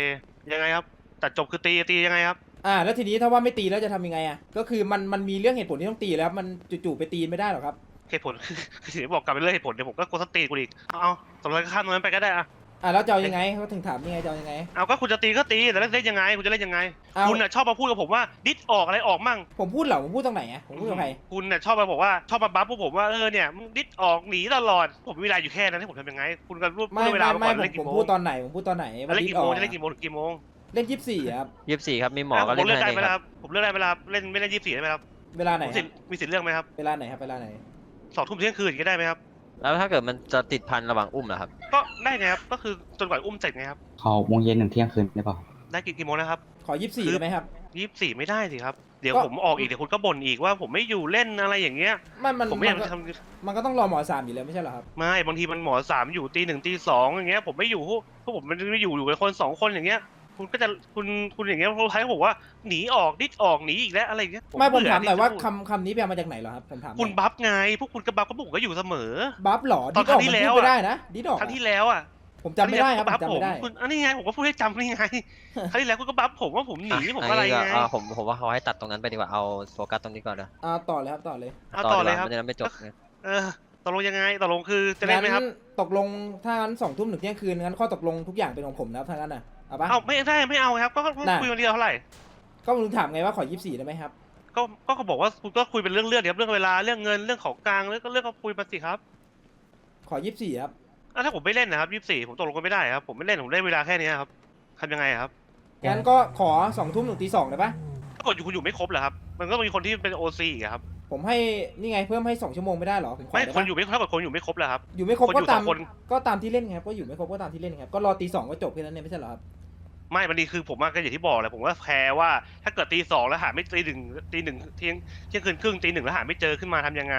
ยังไงครับตัดจบคือตีตียังไงครับ อ่า แล้วทีนี้ถ้าว่าไม่ตีแล้วจะทำยังไงอะ ก็คือมันมันมีเรื่องเหตุผลที่ต้องตีแล้วครับมันจู่ๆไปตีไม่ได้หรอกครับ เหตุผลคือเสียบอกกลับไปเรื่อยเหตุผลเดี๋ยวผมก็กดสตีกูอีกเอาเอาตกลงข้ามตรงนั้นไปก็ได้อะอ่าแล้วจะเอายังไงเขาถึงถามยังไงจะเอายังไง เอาก็คุณจะตีก็ตีแต่เล่นยังไง คุณจะเล่นยังไง เอาคุณน่ะชอบมาพูดกับผมว่าดิสออกอะไรออกมั่ง ผมพูดเหรอผมพูดตรงไหนอะผมพูดกับใครคุณน่ะชอบมาบอกว่าชอบมาบัฟพวกผมว่าเออเนี่ยมึงดิสออกหนีตลอดผมมีเวลาอยู่แค่นั้นให้ผมทำยังไง คุณก็รูปไม่รูปเวไม่ลามาไม่ก่อนผมเล่นผกี่มโมงพูดตอนไหนผมพูดตอนไหนเล่นดิกี่สอโมองกจะเล่นกี่โมงถึงกี่โมง เล่นยี่สิบสี่ครับ ยี่สิบสี่ครับมีหมออะก็ผมเล่นเลือกได้ให้ไหมคครัรับบผมเลือกได้เวลาเล่นไม่เล่นยี่สิบสี่ได้ไหมครับเวลาไหนมีคสิรัทบธิ์มีสิทธิ์เลือกไหมครับเวลาไหนครับเวลาไหน สองทุ่มเที่ยงคืนอย่างนี้ได้ไหมครับแล้วถ้าเกิดมันจะติดพันระหว่างอุ้มเหรอครับ ก็ได้ไงครับก็คือจนกว่าอุ้มเสร็จไงครับเขาโมงเย็นถึงเที่ยงคืนได้เปล่า ได้กี่กี่โมงนะครับ ขอยี่สิบสี่คือ ได้ไหมครับ ยี่สิบสี่ไม่ได้สิครับเดี๋ยวก็ ผมออกอีกเดี๋ยวคุณก็บ่นอีกว่าผมไม่อยู่เล่นอะไรอย่างเงี้ยไม่มันผมไม่อยากมันก็ทำ มันก็ต้องรอหมอสามอยู่แล้วไม่ใช่เหรอครับ ไม่บางทีมันหมอสามอยู่ตีหนึ่งตีสองอย่างเงี้ยผมไม่อยู่พวกพวกผมมันไม่อยู่อยู่กับคนสองคนอย่างเงี้ย คุณก็จะคุณคุณอย่างเงี้ยเขาท้ายเขาบอกว่าหนีออกดิดออกหนีอีกแล้วอะไรอย่างเงี้ยไม่ผมเบื่ถามหน่อยว่าที่จะพูดคำคำนี้ไปเอามาจากไหนเหรอครับผมถามหน่อยคุณบัฟไง พวกคุณก็บัฟก็ผมก็อยู่เสมอ บัฟเหรอตอดินดออกครั้งที่มันแล้วพูดไม่อะ ได้นะดิดออกครั้งอะที่แล้วอะผมจำไม่ได้ครับคผรั้งมที่จำแล้วไม่ได้ คุณอันนี้ไงผมก็พูดให้จำนี่ไงครั้งที่แล้วคุณก็บัฟผมว่าผมหนีผมอะไรก็ไง อ่าผมผมว่าเขาให้ตัดตรงนั้นไปดีกว่าเอาโฟกัสตรงนี้ก่อนนะอ่าต่อเลยครับต่อเลยเอาต่อเลยครับไม่งั้นไม่จบนะเออตกลงยังไงตกลงคือจะเล่นไหมครับ งั้นตกลงถ้างั้นสองทุ่มถึงเที่ยงคืนงั้นข้อตกลงทุกอย่างเป็นของผมนะครับถ้างั้นน่ะ เอาปะ เอาไม่ได้ไม่เอาครับ ก็ก็น่ะ คุยวันเดียวเท่าไหร่ก็ลุงถามไงว่าขอยี่สิบสี่ได้ไหมครับ ก็ก็เขาบอกว่าคุณก็คุยเป็นเรื่องเรื่องครับเรื่องเวลาเรื่องเงินเรื่องของกลางเรื่องก็เรื่องก็คุยมาสิครับขอยี่สิบสี่ครับ อะถ้าผมไม่เล่นนะครับยี่สิบสี่ผมตกลงกันไม่ได้ครับผมไม่เล่นผมได้เวลาแค่นี้ครับทำยังไงครับงั้นก็ขอสองทุ่มถึงตีสองได้ปะ ถ้ากดอยู่คุณอยู่ไม่ครบเหรอครับ มันก็มีคนที่เป็นโอซีอีกครับ ผมให้นี่ไงเพิ่มให้สองชั่วโมงไม่ได้เหรอผมขอไม่ได้คนปะอยู่ไม่ถ้ากดคนอยู่ไม่ครบเหรอครับ อยู่ไม่ครบคนก็อยู่ตามสองคน ก็ตามที่เล่นไงครับก็อยู่ไม่ครบก็ตามที่เล่นไงครับก็รอตีสองก็จบแค่นั้นเองไม่ใช่เหรอครับไม่มันดีคือผมว่าก็อย่างที่บอกแหละผมว่าแคร์ว่าถ้าเกิดตีสองแล้วหาไม่ตีหนึ่งตีหนึ่งเที่ยงเที่ยงคืนครึ่งตีหนึ่งแล้วหาไม่เจอขึ้นมาทำยังไง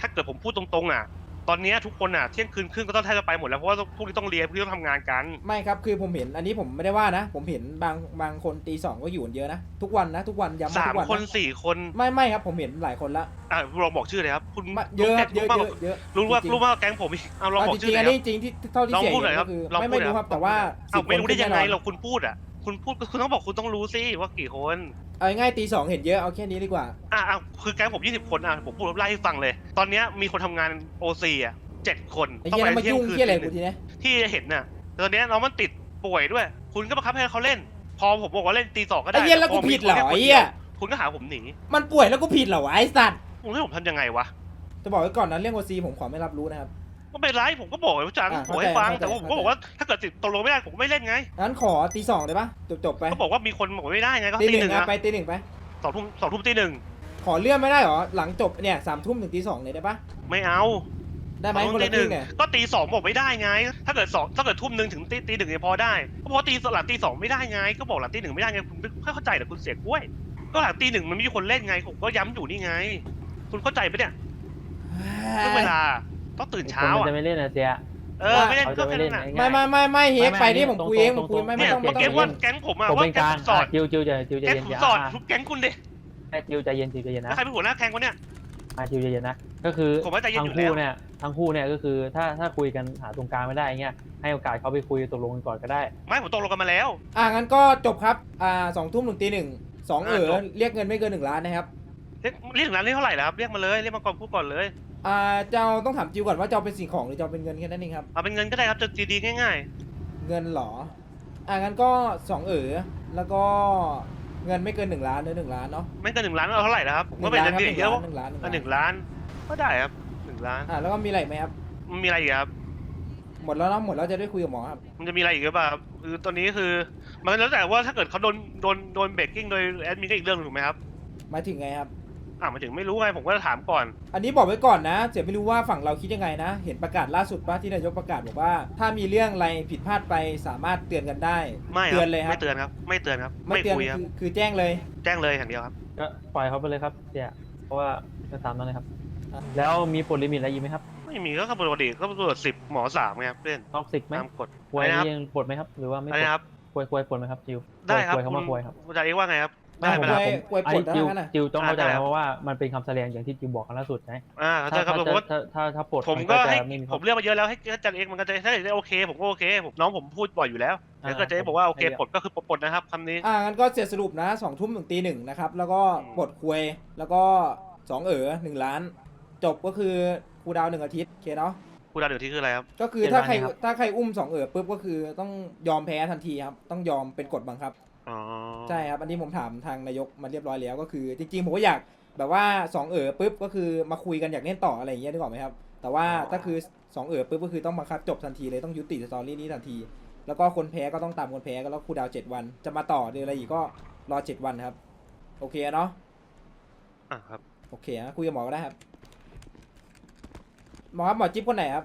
ถ้าเกิดผมพูดตรงๆอะ ตอนเนี้ยทุกคนอะเที่ยงคืนครึ่งก็ต้องแทบจะไปหมดแล้วเพราะว่าพวกนี้ต้องเรียนพวกนี้ต้องทำงานกัน ไม่ครับคือผมเห็นอันนี้ผมไม่ได้ว่านะ ผมเห็นบางบางคนตีสองก็อยู่กันเยอะนะ ทุกวันนะ ทุกวันย้ำว่าสามทุกวันคนนะสี่คนไม่ไม่ครับผมเห็นหลายคนละอะลองบอกชื่อเลยครับ คุณมาเยอะครับเยอะรู้เยมากอะเยอะรู้ว่าจงๆรู้ว่าแก๊งผมอีกเอาลองเอาบอจกชื่ริองๆเลอัยนครับนี้จริงที่เท่าที่ลองเสียพูดหน่อยเห็นครับก็คือลองไม่พูดไม่หน่อย รู้คครัรับบแต่ว่าเอาไม่รู้ได้ยังไงสิบคนเราคุณพูดอะ คุณพูดคุณต้องบอกคุณต้องรู้สิว่ากี่คน เอาง่ายๆตีสองเห็นเยอะเอาแค่นี้ดีกว่า อะอะคือแก๊งผม 20 คนอะผมพูดไล่ให้ฟังเลย ตอนเนี้ยมีคนทำงานโอซีอะเจ็ดคนไอ้เหี้ยแล้วมายุ่งคืเหี้ยอะไรตีหกูนึ่งทีเนี้ยที่จะเห็นน่ะแต่ตอนเนี้ยน้องมันติดป่วยด้วย คุณก็บังคับให้เขาเล่น พอผมบอกว่าเล่นตีสองก็ได้ไอ้เหี้ยแล้วกูพอมีผิดเหรอคนไอ้แค่คนเหี้ยดีวคุณก็หาผมหนีมันป่วยแล้วกูผิดเหรอวะไอ้สัตว์คุณให้ผมทำยังไงวะ จะบอกไว้ก่อนนะเรื่องโอซีผมขอไม่รับรู้นะครับ ก็ไม่เป็นไรผมก็บอกไว้จังอะบอกให้ฟังเข้าใจแต่ว่าผมก็บอกว่าถ้าเกิดติดตกลงไม่ได้ผมก็ไม่เล่นไงงั้นขอตีสองได้ปะจบจบๆไปก็บอกว่ามีคนบอกไม่ได้ไงก็ตีตีหหนึ่นึ่งงอะอะไปตีหนึ่งไป สองทุ่มสองทุ่มตีหนึ่งขอเลื่อนไม่ได้เหรอ หลังจบเนี่ยสามทุ่มถึงตีสองเลยได้ปะไม่เอาได้ไหมสองคนทุ่ละตีคหรึ่นึ่งงเนี่ยก็ตีสองบอกไม่ได้ไง ถ้าเกิดสองถ้าเกิดทุ่มหนึ่งถึงตีตีหนึ่งเนี่ยพอได้ก็เพราะว่าตีหลังตีสองไม่ได้ไง ก็บอกหลังตีหนึ่งไม่ได้ไงคุณไม่เข้าใจแต่คุณเสียกล้วย ก็หลังตีหนึ่งมันไม่มีคนเล่นไงผมก็ย้ำอยู่นี่ไง คุณเข้าใจปะเนี่ยเรื่องเวลา ต้องตื่นคนเช้ามันอะ จะไม่เล่นนะเสีย เออ ไม่เล่นเขาก็จะไม่แค่เล่นั้นนน่ะไม่ไม่ไม่ไม่เฮกไม่ไม่ไปที่ผมตรงคุยเองตผรงมคุยไม่เนี่ไม่ยต้องผไม่มต้องเก็บเล่ว่านแก๊งผมอะผมว่าเป็นแก๊กลางงสอดอะจิวจิวใจจิวใจแก๊งเย็นผมอย่าสอดอะทุกแก๊งคุณดิ อะจิวใจเย็นจิวใจเย็นแล้วนะใครเป็นหัวหน้าแก๊งวะเนี่ย อะจิวใจเย็นนะ ก็คือผมว่าใจเย็นทั้องยู่คู่แล้ว เนี่ยทั้งคู่เนี่ยก็คือถ้าถ้าคุยกันหาตรงกลางไม่ได้เงี้ยให้โอกาสเขาไปคุยตกลงกันก่อนก็ได้ ไม่ผมตกลงกันมาแล้ว อ่างั้นก็จบครับอ่าสองทุ่มถึงตีหนึ่งสองเอออ่าจบ เรียกเงินไม่เกินหนึ่งล้านนะครับ เรียกเรียกถึงร้านเรียกเท่าไหร่แล้วครับ เรียกมาเลย เรียกมาก่อนพูดก่อนเลย อ่าเจ้าต้องถามจิวก่อนว่าเจ้าเป็นสิ่งของหรือเจ้าเป็นเงินแค่นั้นเองครับ เอาเป็นเงินก็ได้ครับจะดีๆง่ายเงินเหรอ อ่างั้นก็สองเออแล้วก็เงินไม่เกินหนึ่งล้านเนื้อหนึ่งล้านเนาะๆไม่เกินหนึ่งล้านเอาเท่าไหร่แล้วครับผมหนึ่ก็งเป็นล้านเงินครับเดียวเยอะหนึ่งล้านหนึ่งอะล้านหนึ่งล้านก็ได้ครับหนึ่งล้าน อ่าแล้วก็มีอะไรอีกไหมครับ มันมีอะไรอีกครับ หมดแล้วเนาะหมดแล้วจะได้คุยกับหมอครับ มันจะมีอะไรอีกหรือเปล่าครับคือตอนนี้คือ มันแล้วแต่ว่าถ้าเกิดเขาโดนโดนโดนเบรกกิ้งโดยแอดมินก็อีกเรื่องหนึ่งถูกไหมครับ หมายถึงไงครับ อ่ามาถึงไม่รู้ไงผมก็จะถามก่อน อันนี้บอกไว้ก่อนนะ เสียไม่รู้ว่าฝั่งเราคิดยังไงนะ เห็นประกาศล่าสุดป่ะที่นายกประกาศบอกว่า ถ้ามีเรื่องอะไรผิดพลาดไปสามารถเตือนกันได้ ไม่คเตืรัอนเลยครัไม่บเตือนครับ ไม่เตือนครับไม่ไม่เตือนคุยครับ คือคือแจ้งเลย แจ้งเลยอย่างเดียวครับ ก็ปล่อยเขาไปเลยครับเสียเพราะว่าจะตามนั้นเลยครับ อะ แล้วมีปลดลิมิตอะไรอีกไหมครับไม่มีก็ปกติก็ตรวจสิบหมอสามไงครับเล่นท็อกซิกไหมตามกฎควยอะไรนะครับนี่ยังปลดไหมครับ หรือว่าไม่อะไรปลดนะครับควยควยปลดไหมครับจิวได้ครับควยเขามาควยครับ คุณจ่าเอกว่าไงครับ ไม่ได้ผไหมมล่ะควยผมควยอันปลนี้ดได้จิวงั้นน่ะจิวต้องเข้าใจอ่าได้ครับเพราะว่ามันเป็นคำแสดงอย่างที่จิวบอกกันล่าสุดนะอ่าถ้าใช่ครับถ้าผมว่าถ้าถ้าถ้าปลดผมนก็จะให้ไม่มีผมเลือกมาเยอะแล้วให้ให้จ่าเอกมันก็จะถ้าได้โอเค ผมก็โอเคผมน้องผมพูดบ่อยอยู่แล้วอ่าแล้วก็จะบอกว่าโอเคให้เลือกปลดก็คือปลดนะครับคำนี้อ่างั้นก็เสร็จสรุปนะสองทุ่มถึงตีหนึ่งนะครับแล้วก็อืมปลดควยแล้วก็สองเอ๋อหนึ่งล้าน จบก็คือครูดาวหนึ่งอาทิตย์โอเคเนาะผู้ดาวเดือดที่คืออะไรครับก็คือถ้าใครถ้าใครอุ้มสองเอ๋อปุ๊บก็คือต้องยอมแพ้ทันทีครับต้องยอมเป็นกฎบังคับ อ๋อใช่ครับอันนี้ผมถามทางนายกมาเรียบร้อยแล้วก็คือ จริงๆผมก็อยากแบบว่าสองเอ๋อปุ๊บก็คือมาคุยกันอยากเล่นต่ออะไรอย่างเงี้ยนึกออกไหมครับ แต่ว่าถ้าคือสองเอ๋อปุ๊บก็คือต้องบังคับจบทันทีเลยต้องยุติสตอรี่นี้ทันที แล้วก็คนแพ้ก็ต้องตามคนแพ้ก็แล้วครูดาวเจ็ดวัน จะมาต่อหรืออะไรอีกก็รอเจ็ดวันครับ โอเคเนาะอะครับ โอเคนะคุยกับหมอก็ได้ครับหมอครับหมอจิ๊บคนไหนครับ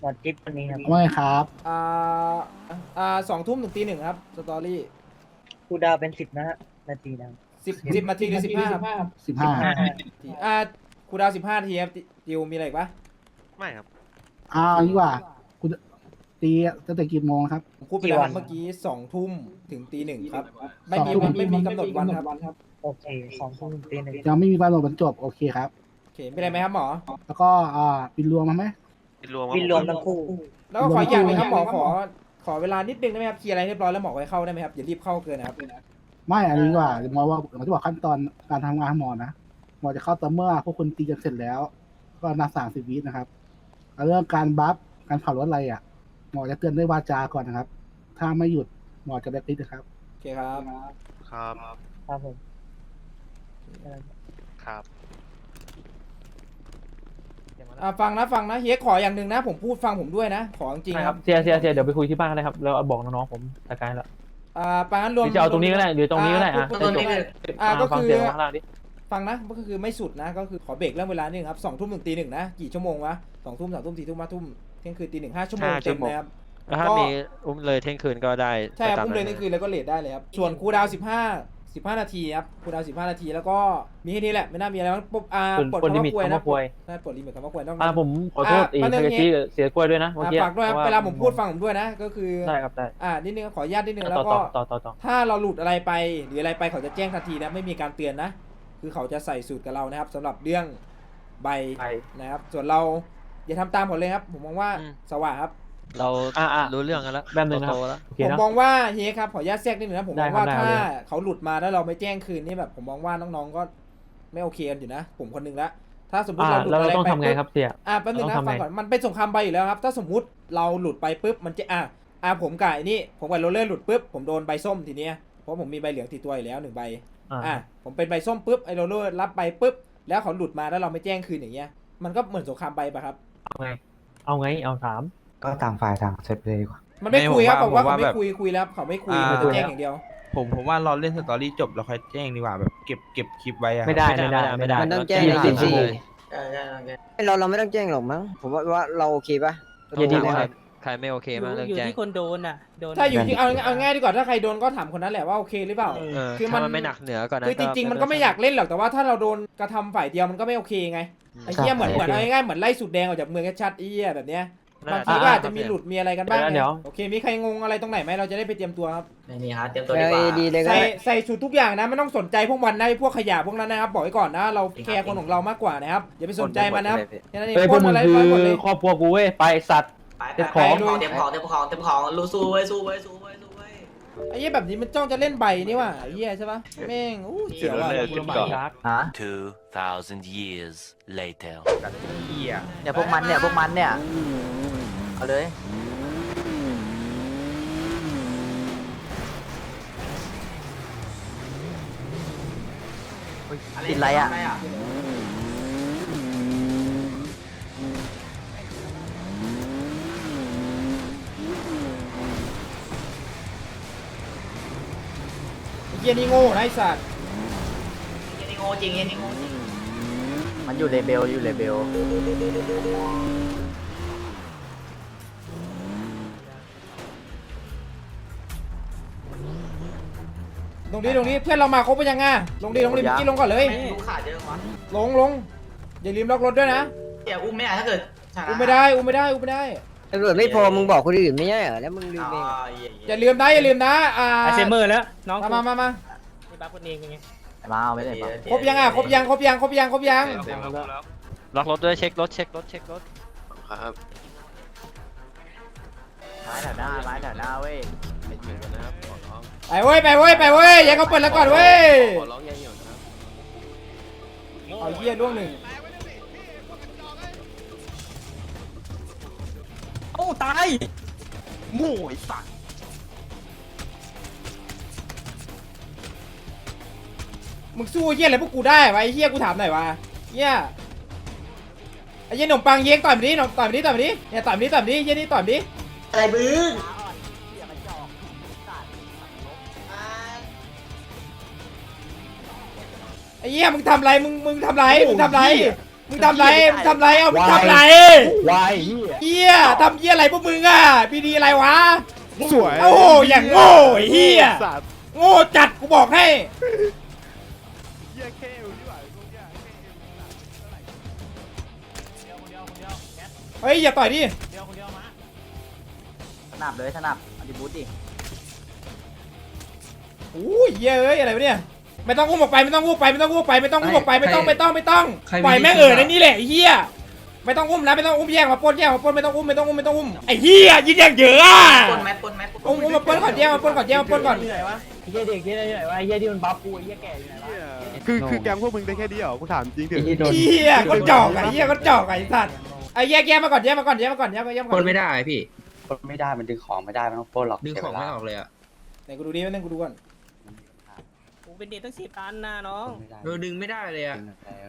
หมดจิ๊บวันนี้ครับว่าไงครับ อ่าอ่าสองทุ่มถึงตีหนึ่งครับสตอรี่ คูดาวเป็นสิบนะนาทีนะ สิบสิบนาทีหรือสิบห้าครับสิบห้าอ่าครูดาวสิบห้าทีครับจิวมีอะไรอีกปะไม่ครับอ้าวนี่ว่าคุณตีตั้งแต่กี่โมงครับ ผมพูดไปแล้วครับเมื่อกี้สองทุ่มถึงตีหนึ่งครับ ไม่มีสองทุ่ม ไม่มีกำหนดวันครับโอเคสองทุ่มตีหนึ่งยังไม่มีการลงบรรจบโอเคครับ โอเคมีอะไรไหมครับหมอ แล้วก็อ่าบินรวมมาไหมบินรวมวินรวมทั้งคู่ แล้วก็ขออย่างหนึงครับหมอขอ ขอเวลานิดนึงได้ไหมครับเคลียร์อะไรเรียบร้อยแล้วหมอไปเข้าได้ไหมครับอย่ารีบเข้าเกินนะครับไม่อันนี้ดีกว่าหมอว่าหมอจะบอกขั้นตอนการทำงานของหมอนะหมอจะเข้าต่อเมื่อพวกคุณตีกันเสร็จแล้ว ก็นับสามสิบวินะครับแล้วเรื่องการบัฟการขับรถอะไรอะ หมอจะเตือนด้วยวาจาก่อนนะครับ ถ้าไม่หยุดหมอจะแบล็คลิสต์นะครับ โอเคครับ ครับ ครับผม ครับ อ่าฟังนะฟังนะเฮียขออย่างหนึ่งนะ ผมพูดฟังผมด้วยนะ ขอจริงใช่ๆคครัรับบเสียเสียเสียเดี๋ยวไปคุยที่บ้านก็ได้ครับแล้วเอาบอกน้องๆผมจัดการแล้วอ่าปางั้นรวมหรือจะเอาตรงนี้ก็ได้หรือตรงนี้ก็ได้อะพูจะจบอ่าก็ฟังคือ เสียงข้างล่างดิฟังนะก็คือไม่สุดนะ ก็คือขอเบรกเรื่องเวลาหนึ่งครับสองทุ่มถึงตีหนึ่งนะกี่ชั่วโมงวะสองทุ่มสามทุ่มสี่ทุ่มห้าทุ่มเที่ยงคืนตีหนึ่งห้าชั่วโมงห้าชั่เต็วมโมง นะครับถ้ามีอุ้มเลยเที่ยงคืนก็ได้ใช่ครับตามพุ่มเลยนี่คือแล้วก็เลทได้เลยครับส่วนครูดาวสิบห้า สิบห้านาทีครับครูดาวสิบห้านาทีแล้วก็มีแค่นี้แหละ ไม่น่ามีอะไรมั้งปุ๊บอ่าส่วนปลดปลดคำลิมิว่าตควยคำนะว่าควยใช่ปลดลิมิตคำว่าควยต้องอ่าผมขอโทษอะอีกแป๊บนึงทาเกชิเสียกล้วยด้วยนะเมื่ออ่ากี้ฝากด้วยครับพระเวลาผมพูดฟังผมด้วยนะ ก็คือ ได้ครับได้อ่านิดนึงขออนุญาตนิดนึงต่แล้อวก็ ต่อต่อต่อต่อ ถ้าเราหลุดอะไรไปหรืออะไรไปเขาจะแจ้งทันทีนะไม่มีการเตือนนะ คือเขาจะใส่สูตรกับเรานะครับสำหรับเรื่องใบไปนะครับ ส่วนเราอย่าทำตามผมเลยครับ ผมมองว่าอืม สว่างครับ เราอ่าอ่ารู้เรื่องกันแล้วแป๊บนึงนะครับโตๆแล้ว โอเคผมนะมองว่าเฮียครับขออนุญาตแทรกนิดนึงนะผมมได้องครับว่าได้ถ้าเลย เขาหลุดมาแล้วเราไม่แจ้งคืนนี่แบบผมมองว่าน้องๆก็ไม่โอเคกันอยู่นะ ผมคนหนึงละถ้าสมมติอ่าเราหลุดแล้วอะไรเราต้องไปทำไงปุ๊บครับเสีย อ่าแป๊บนึงเรานะต้องทำฟังไงก่อนมันเป็นสงครามใบอยู่แล้วครับ ถ้าสมมุติเราหลุดไปปุ๊บมันจะอะอ่าผมกับไอ้นี่ผมกับโรลเลอร์หลุดปุ๊บผมโดนใบส้มทีเนี้ยเพราะผมมีใบเหลืองติดตัวอยู่แล้วหนึ่งใบ อ่า อะผมเป็นใบส้มปุ๊บไอ้โรลเลอร์รับใบปุ๊บ แล้วเขาหลุดมาแล้วเราไม่แจ้งคืนอย่างเงี้ย มันก็เหมือนสงครามใบปะครับ เอาไง เอาไง เอาถาม ก็ต่างฝ่ายต่างเซฟเลยดีกว่ามันไม่คุยครับผมว่าเขาไม่แบบคุยคุยแล้วเขาไม่คุยอ่าเขาจะแจ้งอย่างเดียว ผมผมว่าเราเล่นสตอรี่จบแล้วค่อยแจ้งดีกว่าแบบเก็บเก็บคลิปไว้อะไม่ได้ไม่ไม่ได้ได้ไม่ไม่ได้ได้ มันต้องแจ้งยี่ในสิบสิบชั่วโมสี่งเราเราไม่ต้องแจ้งหรอกมั้งผมว่าว่าเราโอเคปะเย็นดีนะนะครับใครไม่โอเคบ้างเรื่องอยู่แจ้งที่คนโดนอะโดนถ้าอยู่ที่เอาเอาง่ายดีกว่าถ้าใครโดนก็ถามคนนั้นแหละว่าโอเคหรือเปล่าเออคือมันถ้ามันไม่หนักเหนือกว่านั้นคือจริงๆมันก็ไม่อยากเล่นหรอกแต่ว่าถ้าเราโดนกระทำฝ่ายเดียวมันก็ไม่โอเคไงไอ้เหี้ยเหมือนเหมือนเอาง่ายๆเหมือนไล่สุดแดงออกจากเมืองชัดๆไอ้เหี้ยแบบเนี้ย บางทีก็อาจจะมีหลุดมีอะไรกันบ้างเดี๋ยว โอเค มีใครงงอะไรตรงไหนไหมเราจะได้ไปเตรียมตัวครับ ไม่มีครับเตรียมตัวแล้ดีวกว่า ดีเลยก็ใส่ได้ใส่ชุดทุกอย่างนะไม่ต้องสนใจพวกมันนะไอ้พวกขยะพวกนั้นนะครับบอกไว้ก่อนนะเราแคร์คนของเรามากกว่านะครับอย่าไปสนใจมันนะครับแค่นั้นเองเฮ้ยพปวกล้นมึงอะไรคืไปหมดเลอย ครอบครัวกูเว้ยไปสัตว์ไปเตรียมไปของ เตรียมของเตรียมของเตรียมของรู้สู้เว้ยสู้เว้ยสู้เว้ยสู้เว้ยไอ้เหี้ยแบบนี้มันจ้องจะเล่นใบนี่ว่ะไอ้เหี้ยใช่ปะแม่งอู้เสียวอะฮะ2,000 years later. เหี้ยเนี่ยพวกมันเนี่ยพวกมันเนี่ย เอาเลยติดอะไรอะไอ้เหี้ยนี่โง่นะไอ้สัตว์เหี้ยนี่โง่จริงเหี้ยนี่โง่จริงมันอยู่เลเบลอยู่เลเบล ลงดิลงดิเพื่อนเรามาครบไปยังไงลงดิลงดิเมื่อกี้ลงก่อนเลยแม่งลูกขาดเยอะวะลงลงอย่าลืมล็อกรถด้วยนะ เดี๋ยวอุ้มไม่ได้ถ้าเกิดชนะอุ้มไม่ได้อุ้มไม่ได้อุ้มไม่ได้ตำรวจไม่พอมึงบอกคนอื่นไม่ใช่เหรอแล้วมึงลืมอ๋อเองอะเหี้ยเหี้อย่าลืมนะอย่าลืมนะอ่าไอเซเมอร์แล้วน้องมามามามาไม่บัฟคนเองเป็นไงมาเอาไม่ได้ปะครบยังอะครบยังครบยังครบยังครบยังล็อกรถด้วยเช็ครถเช็ครถเช็ครถไม้แถวหน้าไม้แถวหน้าเว้ยไป เว้ยไปเว้ยไปเว้ยอย่าเขาเปิดแล้วก่อนเว้ยเอาเหี้ยล่วงหนึ่งโอ้ตายมึงสู้เหี้ยอะไรพวกกูได้วะไอ้เหี้ยกูถามหน่อยวะเหี้ยไอ้เหี้ยขนมปังเย้งต่อยมันดิหนมต่อยมันดิต่อยมันดิเนี่ยต่อยมันดิต่อยมันดิเหี้ยนี่ต่อยมันดิอะไรบึ้ง เหี้ยมึงทำไรมึงมึงทำไรมึงทำไรมึงทำไรมึงทำไรเอามึงทำไรวายเฮียเหี้ยทำเหี้ยอะไรพวกมึงอะพีดีอะไรวะสวยโอ้โหอย่างโง่ไอ้เหี้ยสัตว์โง่จัดกูบอกให้เหี้ยแค่เอวนี่หว่าพวกเนี้ยเฮ้ยอย่าต่อยดิสนับเลยสนับอธิบูตดิโอ้ยเหี้ยเอ้ยอะไรวะเนี่ย ไม่ต้องอุ้มออกไปไม่ต้องอุ้มไปไม่ต้องอุ้มไปไม่ต้องอุ้มออกไปไม่ต้องไม่ต้องไม่ต้องปล่อยแม่งเออในนี้แหละไอ้เหี้ยไม่ต้องอุ้มนะไม่ต้องอุ้มแยกมาปล้นแยกมาปล้นไม่ต้องอุ้มไม่ต้องอุ้มไม่ต้องอุ้มไอ้เหี้ยยิงอย่างเยอะอะปนไหมปนไหมอุ้มอุ้มมาปล้นก่อนแยกมาปล้นก่อนแยกมาปล้นก่อนไอ้เหี้ยเด็กที่ไหนไหนวะไอ้เหี้ยที่มันบัฟกูไอ้เหี้ยแก่อยู่ไหนวะคือคือแกงพวกมึงได้แค่นี้เหรอกูถามจริงเถอะเหี้ยก็จอกไอ้เหี้ยก็จอกไอ้สัตว์ไอ้แยกแยกมาก่อนแยกมาก่อนแยกมาก่อนแยกมาแยกมาปก่อนนไม่ได้พี่ปล้นไม่ได้มันดึงของไม่ได้มันต้องปล้นหรอกดึงของไม่ออกเลยอะไหนกูดูดิแป๊บนึงกูดูก่อนกู เป็นเด็กตั้งสิบตันนะน้องเออดึงไม่ได้เลยอะ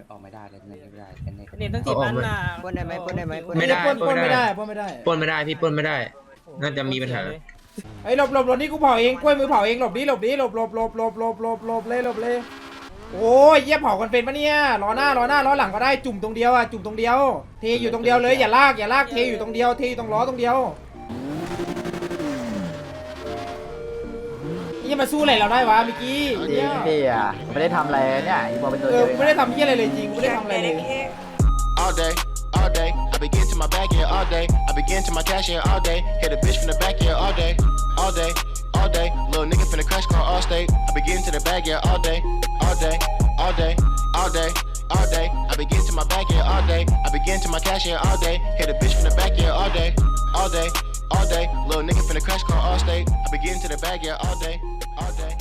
ออกไม่ได้เลยไม่ได้เป็นเป็นเด็กตั้งสิบตันนะปล้นได้ไหมปล้นได้ไหมปล้นไม่ได้ได้ไหมปล้นปล้นไม่ได้ปล้นไม่ได้ปนไม่ได้พี่ปนไม่ได้ น่าจะมีปัญหา ไอ้ยหลบหลบหลบนี่กูเผาเองกล้วยมือเผาเองหลบดิหลบดิหลบหลบหลบหลบหลบหลบหลบเลยหลบเลยโอ้ยเยี่ยเผากันเป็นปะเนี่ยล้อหน้าล้อหน้าล้อหลังก็ได้จุ่มตรงเดียวอะจุ่มตรงเดียว เทอยู่ตรงเดียวเลยอย่าลากอย่าลากเทอยู่ตรงเดียวเทอยู่ตรงล้อตรงเดียว นี่มาสู้อะไรเราได้วะเมื่อกี้จริงพี่อะไม่ได้ทำอะไรเนี่ยอีโมเป็นตัวเอเดีอยวกูไม่ได้ทำเหี้ยอะไรเลยจริงกูไม่ได้ทำอะไรเลย All day, all day. I begin to my back, yeah, all day. I begin to my cash, yeah, all day. Hit a bitch from the back, yeah, all day. All day, all day. Little nigga finna crash car all state. I begin to the bag, yeah, all day. All day, all day, all day. All day, I begin to my back, yeah, all day. I begin to my cash, yeah, all day. Hit a bitch from the back, yeah, all day. All day, all day. Little nigga finna crash car all state. I begin to the bag, yeah, all day. All day.